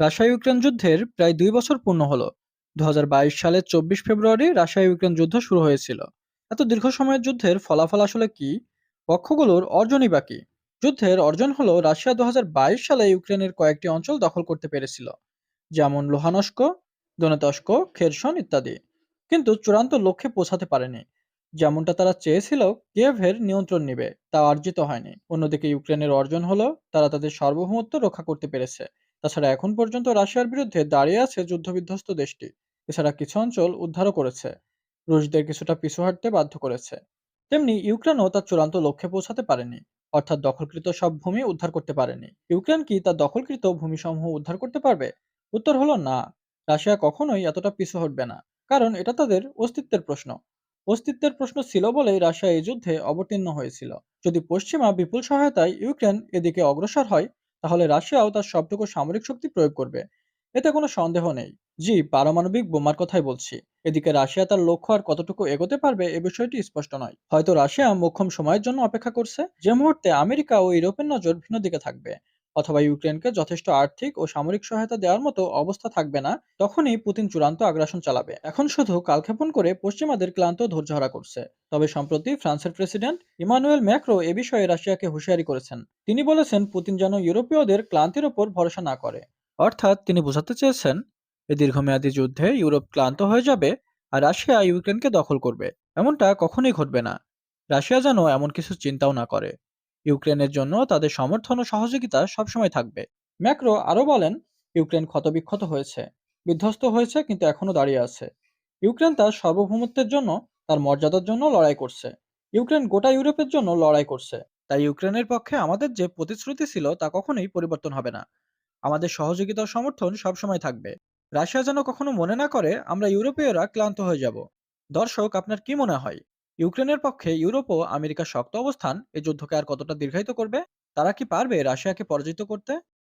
Russia Ukraine যুদ্ধের প্রায় দুই বছর পূর্ণ হলো। দু সালের চব্বিশ ফেব্রুয়ারি রাশিয়া ইউক্রেন যুদ্ধ শুরু হয়েছিল। এত দীর্ঘ সময়ের যুদ্ধের ফলাফল আসলে কি? পক্ষগুলোর অর্জনই বাকি যুদ্ধের অর্জন হলো রাশিয়া দু সালে ইউক্রেনের কয়েকটি অঞ্চল দখল করতে পেরেছিল, যেমন লোহানস্ক, দনেতস্ক, খেরসন ইত্যাদি। কিন্তু চূড়ান্ত লক্ষ্যে পৌঁছাতে পারেনি। যেমনটা তারা চেয়েছিল, কিয়েভের নিয়ন্ত্রণ নেবে, তা অর্জিত হয়নি। অন্যদিকে ইউক্রেনের অর্জন হলো, তারা তাদের সার্বভৌমত্ব রক্ষা করতে পেরেছে। তাছাড়া এখন পর্যন্ত রাশিয়ার বিরুদ্ধে দাঁড়িয়ে আছে যুদ্ধবিধ্বস্ত দেশটি। এছাড়া কিছু অঞ্চল উদ্ধারও করেছে। রুশদের কিছুটা পিছু হাঁটতে বাধ্য করেছে। তেমনি ইউক্রেনও তার চূড়ান্ত লক্ষ্যে পৌঁছাতে পারেনি, অর্থাৎ দখলকৃত সব ভূমি উদ্ধার করতে পারেনি। ইউক্রেন কি তার দখলকৃত ভূমিসমূহ উদ্ধার করতে পারবে? উত্তর হলো না। রাশিয়া কখনোই এতটা পিছু হটবে না, কারণ এটা তাদের অস্তিত্বের প্রশ্ন। অস্তিত্বের প্রশ্ন ছিল বলেই রাশিয়া এই যুদ্ধে অবতীর্ণ হয়েছিল। যদি পশ্চিমা বিপুল সহায়তায় ইউক্রেন এদিকে অগ্রসর হয় তাহলে রাশিয়াও তার সবটুকু সামরিক শক্তি প্রয়োগ করবে। এতে কোনো সন্দেহ নেই। জি, পারমাণবিক বোমার কথাই বলছি। এদিকে রাশিয়া তার লক্ষ্য আর কতটুকু এগোতে পারবে এ বিষয়টি স্পষ্ট নয়। হয়তো রাশিয়া মোক্ষম সময়ের জন্য অপেক্ষা করছে। যে মুহূর্তে আমেরিকা ও ইউরোপের নজর ভিন্ন দিকে থাকবে। অথবা ইউক্রেনকে যথেষ্ট আর্থিক ও সামরিক সহায়তা দেওয়ার মতো অবস্থা থাকবে না, তখনই পুতিন চূড়ান্ত আগ্রাসন চালাবে। এখন শুধু কালক্ষেপণ করে পশ্চিমাদের ক্লান্ত ধৈর্যহারা করছে। তবে সম্প্রতি ফ্রান্সের প্রেসিডেন্ট ইমানুয়েল ম্যাক্রো এ বিষয়ে রাশিয়াকে হুঁশিয়ারি করেছেন। তিনি বলেছেন, পুতিন যেন ইউরোপীয়দের ক্লান্তির ওপর ভরসা না করে। অর্থাৎ তিনি বোঝাতে চেয়েছেন এই দীর্ঘমেয়াদী যুদ্ধে ইউরোপ ক্লান্ত হয়ে যাবে আর রাশিয়া ইউক্রেনকে দখল করবে। এমনটা কখনোই ঘটবে না। রাশিয়া যেন এমন কিছু চিন্তাও না করে। ইউক্রেনের জন্য তাদের সমর্থন ও সহযোগিতা সবসময় থাকবে। ম্যাক্রো আরও বলেন, ইউক্রেন ক্ষতবিক্ষত হয়েছে, বিধ্বস্ত হয়েছে, কিন্তু এখনও দাঁড়িয়ে আছে। ইউক্রেন তার সার্বভৌমত্বের জন্য, তার মর্যাদার জন্য লড়াই করছে। ইউক্রেন গোটা ইউরোপের জন্য লড়াই করছে। তাই ইউক্রেনের পক্ষে আমাদের যে প্রতিশ্রুতি ছিল, তা কখনোই পরিবর্তন হবে না। আমাদের সহযোগিতা সমর্থন সবসময় থাকবে। রাশিয়া যেন কখনো মনে না করে, আমরা ইউরোপীয়রা ক্লান্ত হয়ে যাব। দর্শক, আপনার কি মনে হয়? ইউক্রেনের পক্ষে ইউরোপ ও আমেরিকার শক্ত অবস্থান এই যুদ্ধকে আর কতটা দীর্ঘায়িত করবে? তারা কি পারবে রাশিয়াকে পরাজিত করতে?